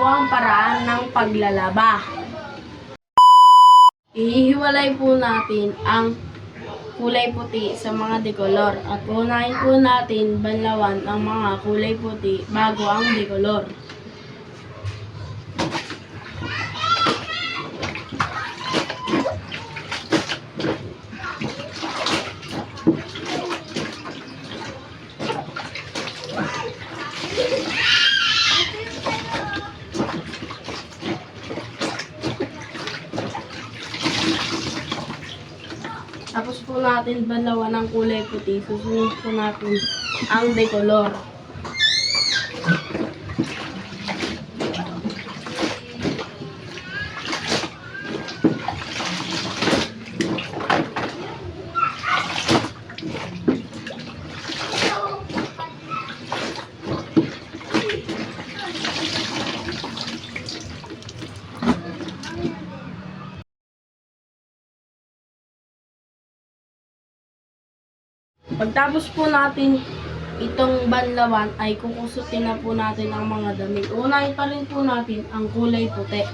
po ang paraan ng paglalaba. Ihiwalay po natin ang kulay puti sa mga dekolor at unahin po natin banlawan ang mga kulay puti bago ang dekolor. Tapos po natin banlawan ng kulay puti. Susunod po natin ang decolor. Pagtapos po natin itong banlawan ay kukusutin na po natin ang mga damit. Unahin pa rin po natin ang kulay puti.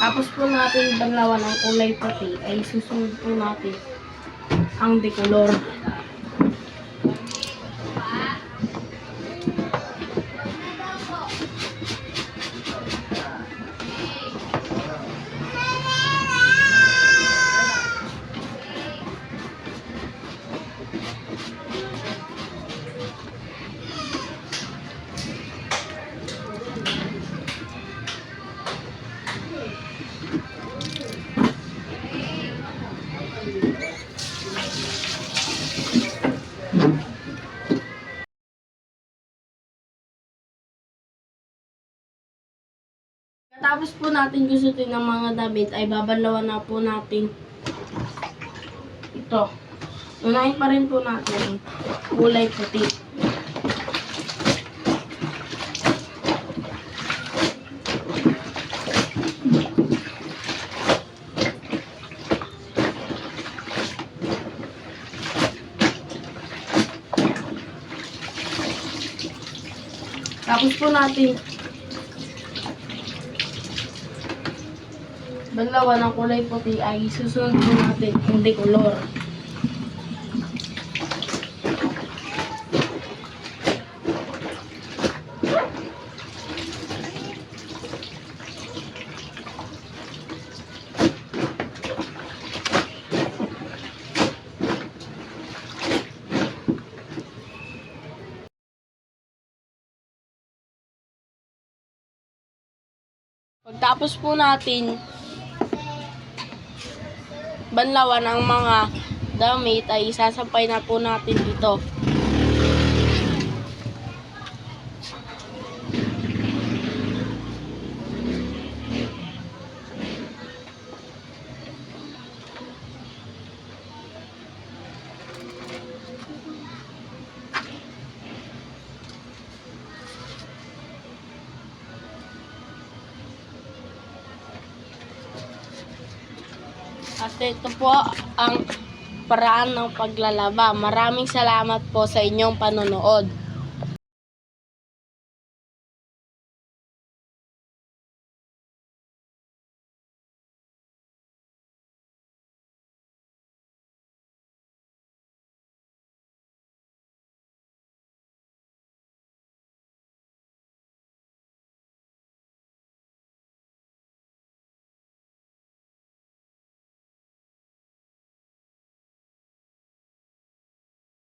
Tapos po natin banlawan ang kulay puti ay susunod po natin ang decolor. Tapos po natin gustutin ng mga damit ay babanlawan na po natin ito. Unahin pa rin po natin kulay puti. Tapos po natin Banlawan ng kulay puti ay susunod po natin ang decolor. Pagtapos po natin banlawan ang mga damit ay isasampay na po natin dito. At ito po ang paraan ng paglalaba. Maraming salamat po sa inyong panonood.